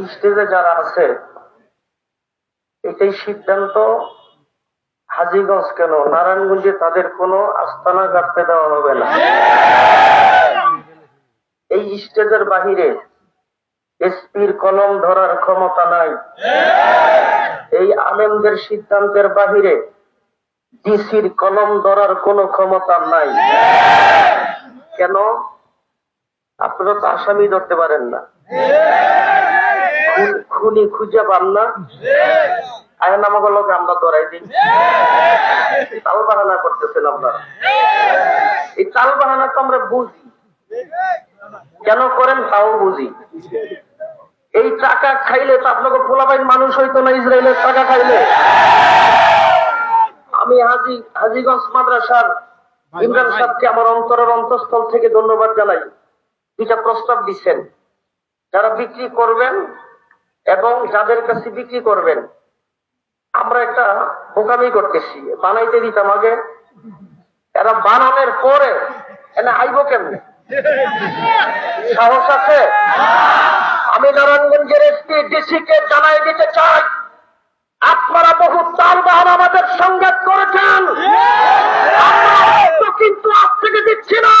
এই স্টেজে যারা আছে, এটাই সিদ্ধান্ত হাজিগঞ্জ কেন? নারায়ণগঞ্জে তাদের কোনো আস্তানা কাটতে দেওয়া হবে না। এই স্টেজের বাহিরে এসপির কলম ধরার ক্ষমতা নাই। এই আলেমদের সিদ্ধান্তের বাহিরে ডিসির কলম ধরার কোনো ক্ষমতা নাই। কেন? আপনারা তো আসামি ধরতে পারেন না। খুন- খুঁজে পান না। আমাকে লোক আমরা ধরাই দিই। তাল বাহানা করতেছেন আপনারা। এই তাল বাহানা তো আমরা বুঝি। কেন করেন তাও বুঝি। এই টাকা খাইলে তো আপনাকে মানুষ হইতো না, ইসরায়েলের টাকা খাইলে। আমি হাজি, হাজিগঞ্জ মাদ্রাসার ইমরান সাহেবকে আমার অন্তরের অন্তঃস্থল থেকে ধন্যবাদ জানাই। দুইটা প্রস্তাব দিচ্ছেন। যারা বিক্রি করবেন এবং যাদের কাছে বিক্রি করবেন, আমরা একটা বোকামি করতেছি, বানাইতে দিতাম আগে। এরা বানানোর পরে এনে আইব কেমনে? সাহস আছে? আমি নারায়ণগঞ্জের এসপি ডিসি কে জানাই দিতে চাই, আপনারা বহু তাল বাহান আমাদের সঙ্গে করেছেন আমরা রক্ত কিন্তু আজ থেকে দিচ্ছি না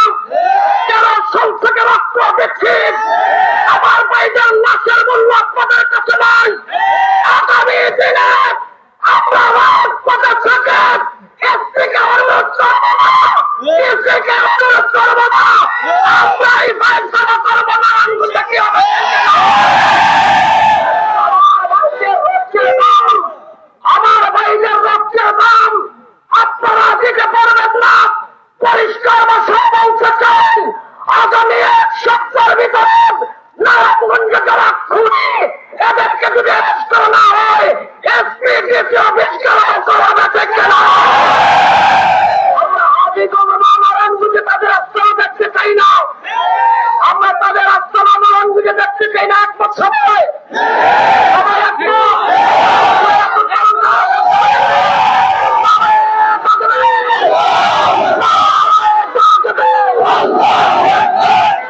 যারা সল থেকে রক্ত দিচ্ছি আমার ভাইজান নাচের মূল্য আপনাদের কাছে নাই আগামী দিনে আমরা রাজপথে থেকে এসপিকে অনুরোধ করব না এসপিকে অনুরোধ করব না আমরা এই ফাইসলা করব না আঙ্গুলটা কি হবে আমার ভাইদের রক্তের দাম আপনারা দিতে পারবেন না পরিষ্কার ভাষায় বলতে চাই আগামী এক সপ্তাহের ভিতরে নারায়ণগঞ্জে যারা খুনি এদেরকে যদি অ্যারেস্ট করা না হয় এসপি ডিসি অফিস করা করাবে দেখে না আমরা আজীবন নারায়ণগঞ্জে তাদের আস্থানা দেখতে চাই না আমরা তাদের আস্থানা নারায়ণগঞ্জে দেখতে চাই না এক বছর সবাই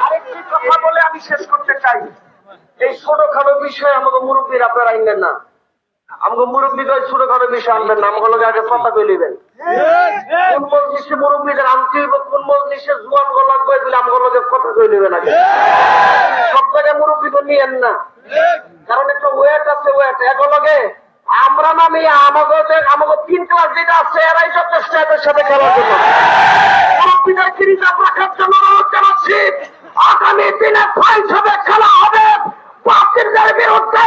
আরেকটি কথা বলে আমি শেষ করতে চাই এই ছোটখাটো বিষয়ে আমাকে মুরব্বীর আপনারা আনবেন না। আমাকে মুরব্বী ছোটখাটো বিষয় আনবেন না, আমাকে আগে কথা কই নেবেন। কোন মজলিসে মুরব্বীদের আনতে হইব, কোন মজলিসে জুয়ান দিলে আমাকে কথা কই নেবেন আগে। সব জায়গায় মুরব্বী তো নিয়েন না। কারণ একটা ওয়েট আছে, ওয়েট। একলগে আমরা নামি, আমাকে আমাকে তিন ক্লাস যেটা আছে, এরাই যথেষ্ট এদের সাথে খেলার জন্য। মুরব্বীদের রিজার্ভ রাখার জন্য অনুরোধ জানাচ্ছি আগামী দিনে ফাইট হবে খেলা হবে বাতিলদের বিরুদ্ধে